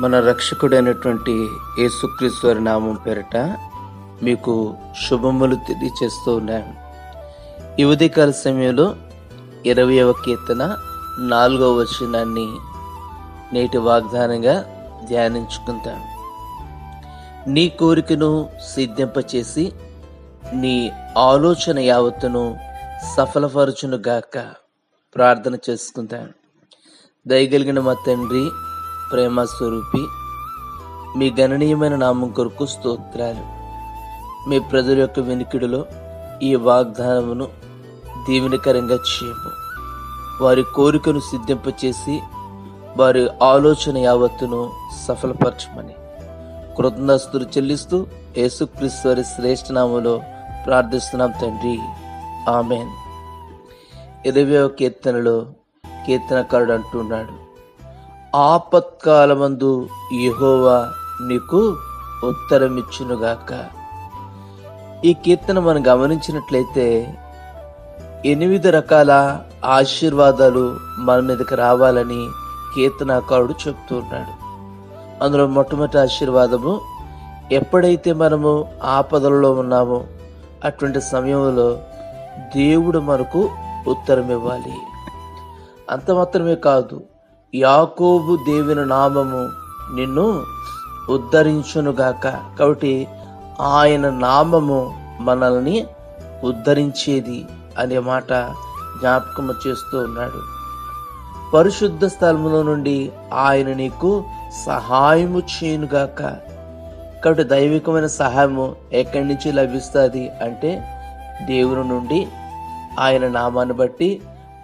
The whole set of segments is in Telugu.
మన రక్షకుడైనటువంటి యేసుక్రీశ్వరి నామం పేరిట మీకు శుభములు తెలియచేస్తూ ఉన్నాను. ఈ ఉదయకాల సమయంలో ఇరవయవ కీర్తన నాలుగవ వచనాన్ని నేటి వాగ్దానంగా ధ్యానించుకుంటాను నీ కోరికను సిద్ధింపచేసి నీ ఆలోచన యావత్తును సఫలపరచును గాక ప్రార్థన చేసుకుంటాను దయగలిగిన మా తండ్రి ప్రేమ స్వరూపి మీ గణనీయమైన నామం కొరకు స్తోత్రాలు. మీ ప్రజల యొక్క వెనుకిడిలో ఈ వాగ్దానమును దీవెనకరంగా చేయము. వారి కోరికను సిద్ధింపచేసి వారి ఆలోచన యావత్తును సఫలపరచమని కృతజ్ఞస్తులు చెల్లిస్తూ యేసుక్రీస్తు వారి శ్రేష్ఠ ప్రార్థిస్తున్నాం తండ్రి. ఆమెన్. ఇరవై కీర్తనలో కీర్తనకారుడు అంటున్నాడు ఆపత్కాలమందు యహోవా నీకు ఉత్తరమిచ్చునుగాక. ఈ కీర్తన మనం గమనించినట్లయితే ఎనిమిది రకాల ఆశీర్వాదాలు మన మీదకి రావాలని కీర్తనాకారుడు చెప్తూ ఉన్నాడు. అందులో మొట్టమొదటి ఆశీర్వాదము ఎప్పుడైతే మనము ఆపదలలో ఉన్నామో అటువంటి సమయంలో దేవుడు మనకు ఉత్తరం ఇవ్వాలి అంత మాత్రమే కాదు యాకోబు దేవుని నామము నిన్ను ఉద్ధరించునుగాక. కాబట్టి ఆయన నామము మనల్ని ఉద్ధరించేది అనే మాట జ్ఞాపకము చేస్తూ ఉన్నాడు. పరిశుద్ధ స్థలములో నుండి ఆయన నీకు సహాయము చేయనుగాక. కాబట్టి దైవికమైన సహాయము ఎక్కడి నుంచి లభిస్తుంది అంటే దేవుని నుండి ఆయన నామాన్ని బట్టి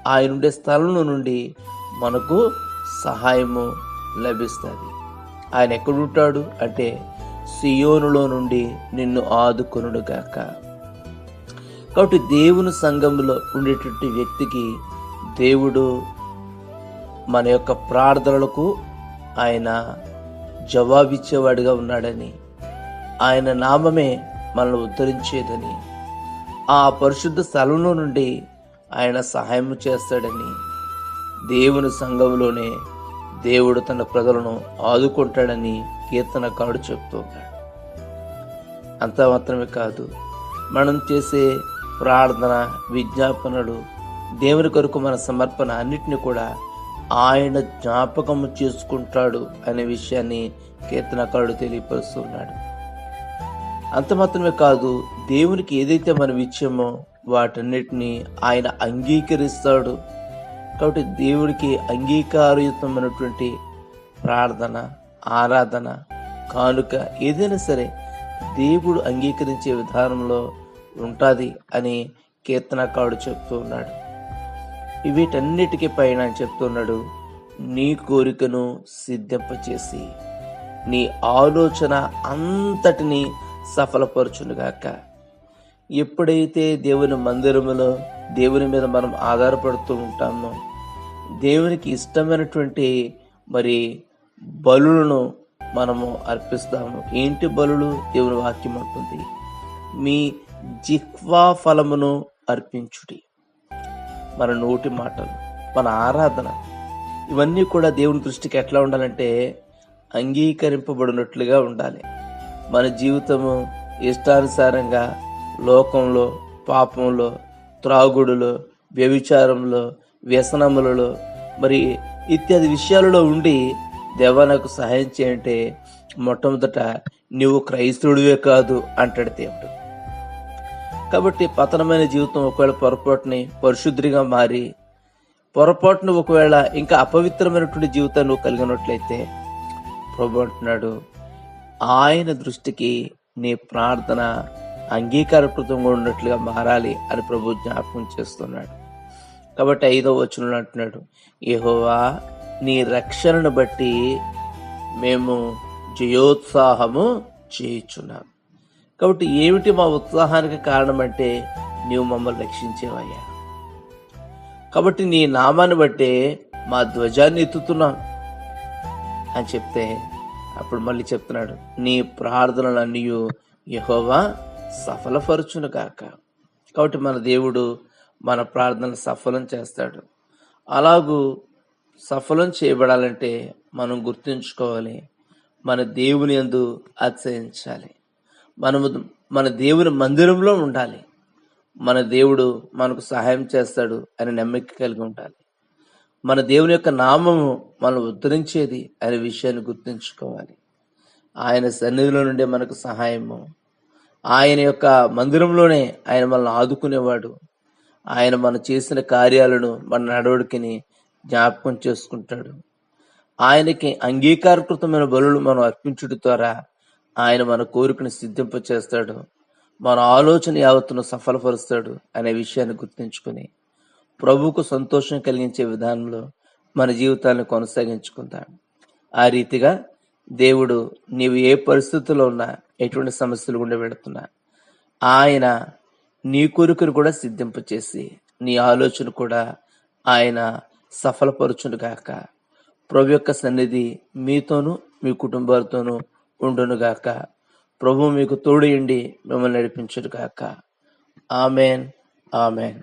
ఆయన ఉండే స్థలం నుండి మనకు సహాయము లభిస్తుంది. ఆయన ఎక్కడుంటాడు అంటే సియోనులో నుండి నిన్ను ఆదుకొనుడుగాక కాబట్టి దేవుని సంఘంలో ఉండేటువంటి వ్యక్తికి దేవుడు మన యొక్క ప్రార్థనలకు ఆయన జవాబిచ్చేవాడిగా ఉన్నాడని ఆయన నామమే మనల్ని ఉద్ధరించేదని ఆ పరిశుద్ధ స్థలంలో నుండి ఆయన సహాయం చేస్తాడని దేవుని సంఘంలోనే దేవుడు తన ప్రజలను ఆదుకుంటాడని కీర్తనకారుడు చెప్తూ ఉన్నాడు. అంత మాత్రమే కాదు మనం చేసే ప్రార్థన విజ్ఞాపనలు దేవుని కొరకు మన సమర్పణ అన్నిటిని కూడా ఆయన జ్ఞాపకం చేసుకుంటాడు అనే విషయాన్ని కీర్తనకారుడు తెలియపరుస్తున్నాడు అంత మాత్రమే కాదు దేవునికి ఏదైతే మనం ఇచ్చామో వాటన్నిటిని ఆయన అంగీకరిస్తాడు. కాబట్టి దేవుడికి అంగీకారయుతమైనటువంటి ప్రార్థన ఆరాధన కానుక ఏదైనా సరే దేవుడు అంగీకరించే విధానంలో ఉంటుంది అని కీర్తనకారుడు చెప్తూ ఉన్నాడు. వీటన్నిటికీ పైన చెప్తున్నాడు నీ కోరికను సిద్ధింపచేసి నీ ఆలోచన అంతటిని సఫలపరచునుగాక. ఎప్పుడైతే దేవుని మందిరములో దేవుని మీద మనం ఆధారపడుతూ ఉంటామో దేవునికి ఇష్టమైనటువంటి మరి బలులను మనము అర్పిస్తాము. ఏంటి బలులు? దేవుని వాక్యం అంటుంది. మీ జిహ్వా ఫలమును అర్పించుడి. మన నోటి మాటలు మన ఆరాధన ఇవన్నీ కూడా దేవుని దృష్టికి ఎట్లా ఉండాలంటే అంగీకరింపబడినట్లుగా ఉండాలి. మన జీవితము ఇష్టానుసారంగా లోకంలో పాపంలో త్రాగుడులో వ్యభిచారంలో వ్యసనములలో మరి ఇత్యాది విషయాలలో ఉండి దేవా నాకు సహాయం చేయంటే మొట్టమొదట నీవు క్రైస్తవుడివే కాదు అంటాడు దేవుడు. కాబట్టి పతనమైన జీవితం ఒకవేళ పొరపాటుని పరిశుద్ధిగా మారి పొరపాటును ఒకవేళ ఇంకా అపవిత్రమైనటువంటి జీవితాన్ని నువ్వు కలిగినట్లయితే ప్రభు అంటున్నాడు ఆయన దృష్టికి నీ ప్రార్థన అంగీకారకృతంగా ఉన్నట్లుగా మారాలి అని ప్రభు జ్ఞాపకం చేస్తున్నాడు. కాబట్టి ఐదో వచనంలో అంటున్నాడు యహోవా నీ రక్షణను బట్టి మేము జయోత్సాహము చేయుచున్నాం. కాబట్టి ఏమిటి మా ఉత్సాహానికి కారణం అంటే నీవు మమ్మల్ని రక్షించేవయ్యా. కాబట్టి నీ నామాన్ని బట్టే మా ధ్వజాన్ని ఎత్తుతున్నాం అని చెప్తే అప్పుడు మళ్ళీ చెప్తున్నాడు నీ ప్రార్థనలన్నీ యహోవా సఫలపరచును కాక కాబట్టి మన దేవుడు మన ప్రార్థనలు సఫలం చేస్తాడు. అలాగూ సఫలం చేయబడాలంటే మనం గుర్తుంచుకోవాలి. మన దేవుని ఎందు అతిశయించాలి మనము మన దేవుని మందిరంలో ఉండాలి. మన దేవుడు మనకు సహాయం చేస్తాడు అని నమ్మిక కలిగి ఉండాలి. మన దేవుని యొక్క నామము మనం ఉద్ధరించేది అనే విషయాన్ని గుర్తుంచుకోవాలి. ఆయన సన్నిధిలో నుండే మనకు సహాయము. ఆయన యొక్క మందిరంలోనే ఆయన మనల్ని ఆదుకునేవాడు. ఆయన మనం చేసిన కార్యాలను మన నడవడికని జ్ఞాపకం చేసుకుంటాడు. ఆయనకి అంగీకారకృతమైన బలులు మనం అర్పించుట ద్వారా ఆయన మన కోరికను సిద్ధింప చేస్తాడు మన ఆలోచన యావత్తును సఫలపరుస్తాడు అనే విషయాన్ని గుర్తించుకుని ప్రభువుకు సంతోషం కలిగించే విధానంలో మన జీవితాన్ని కొనసాగించుకుందాం. ఆ రీతిగా దేవుడు నీవు ఏ పరిస్థితుల్లో ఉన్నా ఎటువంటి సమస్యలు గుండా పెడుతున్నా ఆయన నీ కోరికను కూడా సిద్ధింపచేసి నీ ఆలోచన కూడా ఆయన సఫలపరచును గాక. ప్రభు యొక్క సన్నిధి మీతోనూ మీ కుటుంబాలతోనూ ఉండును గాక. ప్రభు మీకు తోడు మిమ్మల్ని నడిపించును గాక. ఆమెన్. ఆమెన్.